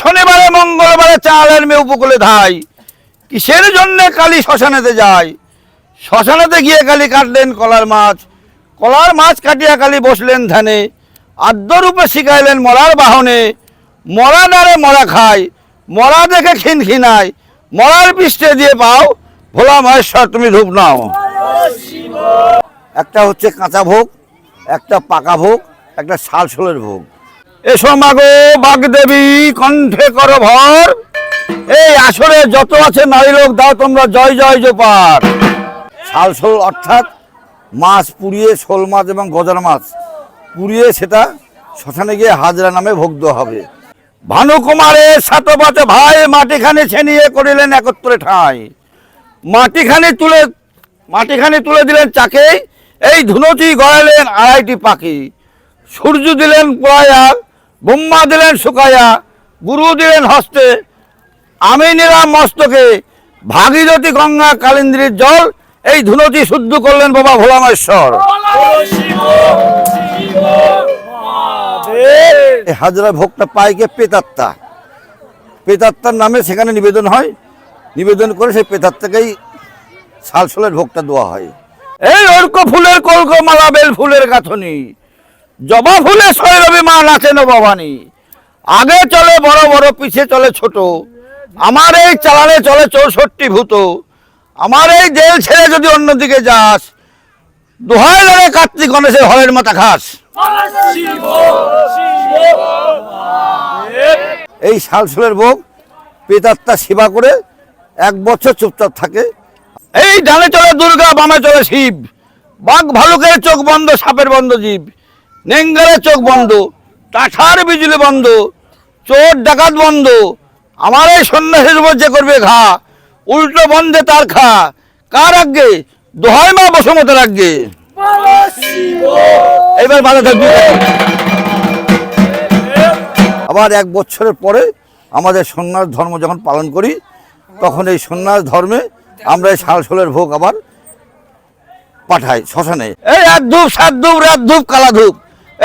শনিবারে, মঙ্গলবারে চালের মেয়ে উপকূলে ধাই কিসের জন্য কালী শ্মশানেতে যায়? শ্মশানেতে গিয়ে কালী কাটলেন কলার মাছ। কলার মাছ কাটিয়া কালী বসলেন ধ্যানে। আদ্যরূপে শিখাইলেন মরার বাহনে। মরা নারে মরা খায়। মরা দেখে খিন খিনায় মরার পৃষ্ঠে দিয়ে পাও। ভোলা মহেশ্বর, তুমি ধূপ নাও। একটা হচ্ছে কাঁচা ভোগ, একটা পাকা ভোগ, একটা শাল শোলের ভোগ। এসো মাগো, বাগদেবী, কণ্ঠে করো ভর। এই আসরে যত আছে নারী লোক, দাও তোমরা জয় জয়, জোপার। শাল শোল, অর্থাৎ মাছ পুড়িয়ে শোল মাছ এবং গজার মাছ পুড়িয়ে সেটা শ্মশানে গিয়ে হাজরা নামে ভোগ দেওয়া হবে। ভানুকুমারের সাতবাচ ভাই, মাটিখানে ছেনিয়ে করিলেন একত্রে ঠাঁই। মাটিখানে তুলে মাটিখানে তুলে দিলেন চাকে এই ধুনতি গড়ালেন আড়াইটি পাখি। সূর্য দিলেন পোড়াইয়া ব্রহ্মা দিলেন শুকাইয়া গুরু দিলেন হস্তে। আমি নিলাম মস্তকে, ভাগীরথী গঙ্গা কালিন্দ্রীর জল, এই ধুনতি শুদ্ধ করলেন বাবা ভোলামেশ্বর। হাজরা ভোগটা পায় কে পেতাত্তা। পেতাত্তার নামে সেখানে নিবেদন হয়। নিবেদন করে সেই পেতাত্তাকেই শালসলের ভোগটা দেওয়া হয়। এই অর্ক ফুলের কলক মালা বেল ফুলের গাঁথনি। জবা ফুলে শৈরবী মা নাচেন ভবানী। আগে চলে বড় বড়, পিছে চলে ছোট। আমার এই চালানে চলে চৌষট্টি ভূত। আমার এই জেল ছেড়ে যদি অন্যদিকে যাস, দোহাই লড়ে কার্তিক গণেশের হরের মাথা খাস এই শালসুলের ভোগ পেতাত্তা সেবা করে এক বছর চুপচাপ থাকে। এই ডানে চলে দুর্গা, বামে চলে শিব। বাঘ ভালুকের চোখ বন্ধ, সাপের বন্ধ জীব। নেঙ্গারের চোখ বন্ধ, টাঠার বিজুলি বন্ধ, চোর ডাকাত বন্ধ, আমার এই সন্ন্যাসের উপর যে করবে ঘা, উল্টো বন্ধে তার খা কার আগে দোহাই মা বসমতের আগে এবার ভালো থাকবে আবার এক বছরের পরে আমাদের সন্ন্যাস ধর্ম যখন পালন করি, তখন এই সন্ন্যাস ধর্মে আমরা এই শালশোলের ভোগ আবার পাঠাই, শ্মশানে। এই এক ধূপ, সাত ধূপ, রাত ধূপ, কালা ধূপ।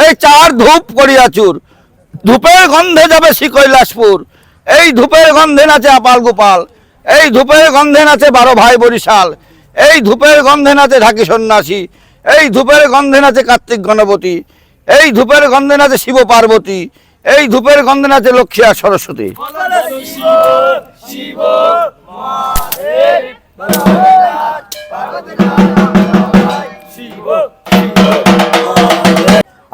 এই চার ধূপ করিয়াচুর ধূপের গন্ধে যাবে শ্রী কৈলাসপুর। এই ধূপের গন্ধে নাচে আপাল গোপাল। এই ধূপের গন্ধে নাচে বারো ভাই বরিশাল। এই ধূপের গন্ধে নাচে ঢাকি সন্ন্যাসী। এই ধূপের গন্ধে নাচে কার্তিক গণপতি। এই ধূপের গন্ধে নাচে শিব পার্বতী। এই ধূপের গন্ধে নাচে লক্ষ্মী আর সরস্বতী।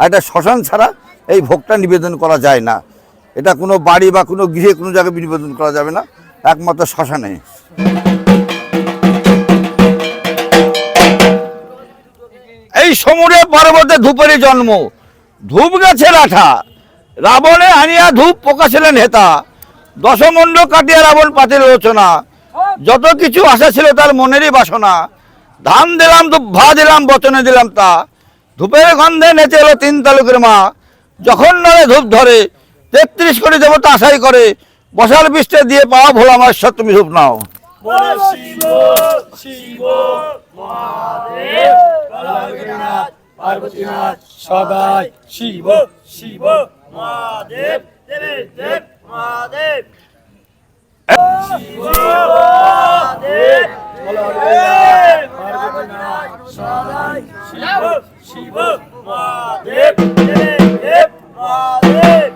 আর এটা শ্মশান ছাড়া এই ভোগটা নিবেদন করা যায় না। এটা কোনো বাড়ি বা কোনো গৃহে কোনো জায়গায় নিবেদন করা যাবে না, একমাত্র শ্মশানে। এই সমুদ্রে পর্বতে ধূপেরই জন্ম। ধূপ গাছের আঠা। রাবণে আনিয়া ধূপ প্রকাশিলেন হেতা। দশমণ্ড কাটিয়া রাবণ পাতিল রচনা। যত কিছু আশা ছিল তার মনেরই বাসনা। ধান দিলাম, ধূপ ভা দিলাম, বচনে দিলাম তা। ধূপের গন্ধে নেচে এলো তিন তালুকের মা। যখন নরে ধূপ ধরে, তেত্রিশ কোটি দেবতা আশাই করে, বসার পৃষ্ঠে দিয়ে পাওয়া ভোলা মাস তুমি ধূপ নাও। শিব শিব, মহাদেব, দেব দেব, মহাদেব। শিব মহাদেব পার্বতীনাথ সবাই শিব শিব মহাদেব দেব দেব মহাদেব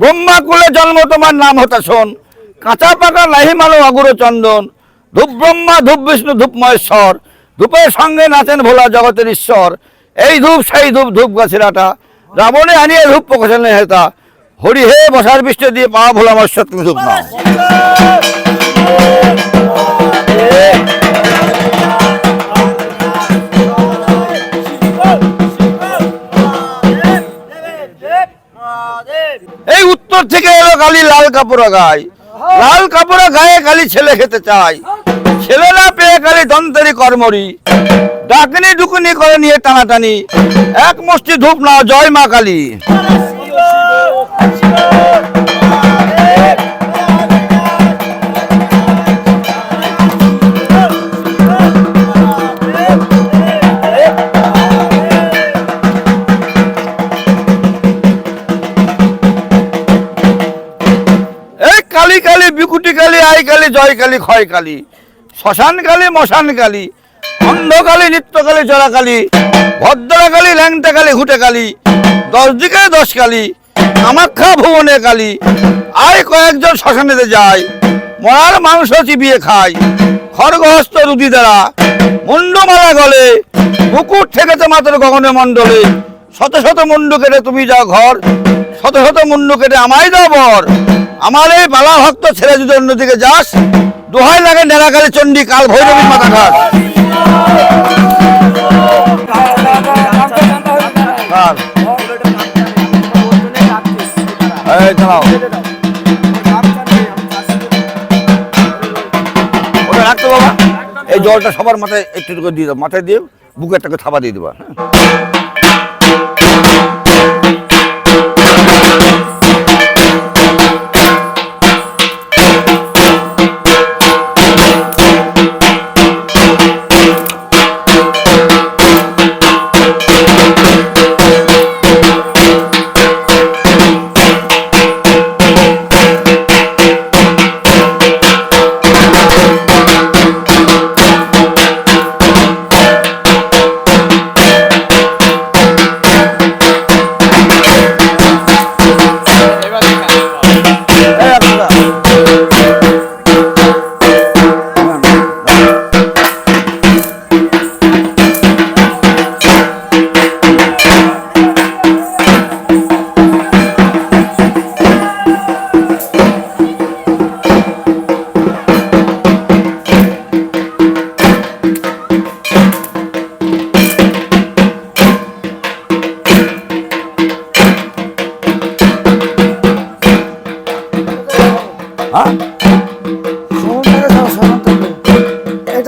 ব্রহ্মা কুলে জন্ম, তোমার নাম হতা শোন। কাঁচা পাকা নাহি মালো অগুর চন্দন। ধূপ ব্রহ্মা, ধূপ বিষ্ণু, ধূপ মহেশ্বর। ধূপের সঙ্গে নাচেন ভোলা জগতের ঈশ্বর। এই ধূপ, সেই ধূপ ধূপ গাছের আটা রাবণে আনিয়ে ধূপ প্রকাশন হেতা। হরি হে বসার পৃষ্ঠে দিয়ে পাওয়া ভোলা তুমি ধূপ নাও এই উত্তর থেকে এলো কালি লাল কাপড়া গায়ে লাল কাপড়া গায়ে কালি ছেলে খেতে চায়। ছেলে না পেয়ে কালি দন্তরি কর্মরি। ডাকনি ডুকুনি করে নিয়ে টানাটানি। এক মুষ্টি ধূপ না জয় মা কালী। আই কালী জয় কালী ক্ষয় কালী শ্মশান কালী মশান কালী অন্ধকালী নিত্যকালী জরা কালী ভদ্রা কালী ল্যাংটা কালী ঘুটে কালী দশ দিকে দশ কালী কামাখ্যা ভুবনে কালী। আয় কয়েকজন শ্মশানেতে যায়, মরার মাংস চিবিয়ে খায়, খড়গহস্ত রুদি দ্বারা, মুন্ডমালা গলে মুকুট ঠেকেছে মাত্র গগনে মণ্ডলে। শত শত মুন্ডু কেটে তুমি যাও ঘর, শত শত মুন্ডু কেটে আমায় দাও বর। আমার এই বালা ভক্ত ছেড়ে যদি অন্যদিকে যাস, দোহাই লাগে নেড়াকালী চণ্ডী কাল ভৈরবী মাথা কার? এই জলটা সবার মাথায় একটু করে দিয়ে দাও। মাথায় দিয়ে বুকে একটা করে থাবা দিয়ে দেবা হ্যাঁ।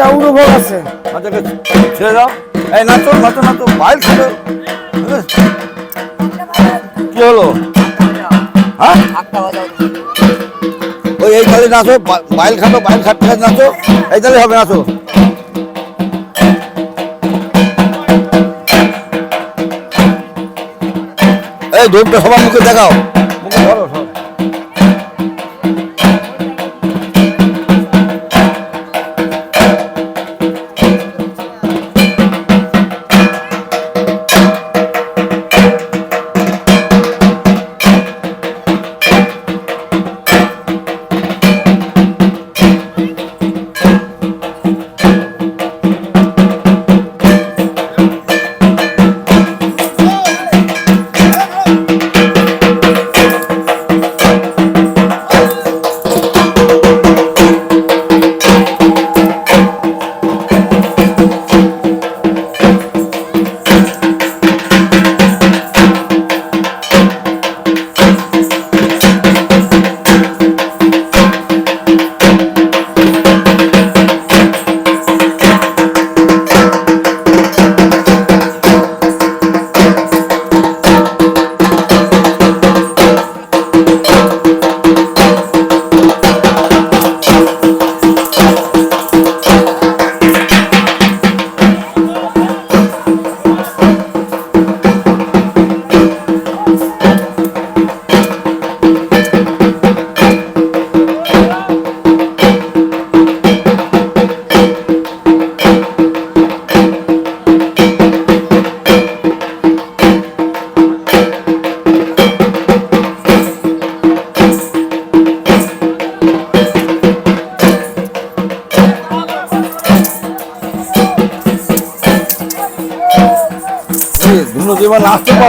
এটা উড়োভোগ আছে। মাথাকে ছেড়ে দাও। এই, নাচো নাচো নাচো বাইল ছেড়ে কি হলো? হ্যাঁ? ওই, এই তালে নাচো বাইল খাটো, বাইল খাটতে নাচো। এই তালে হবে, নাচো। এই, ধূপটা সবার মুখে দেখাও। মুখে ধরো সব।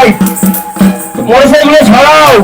দেবে পুজো পুজো হয়ে যায় মোটরসাইকেলগুলো ছড়াও।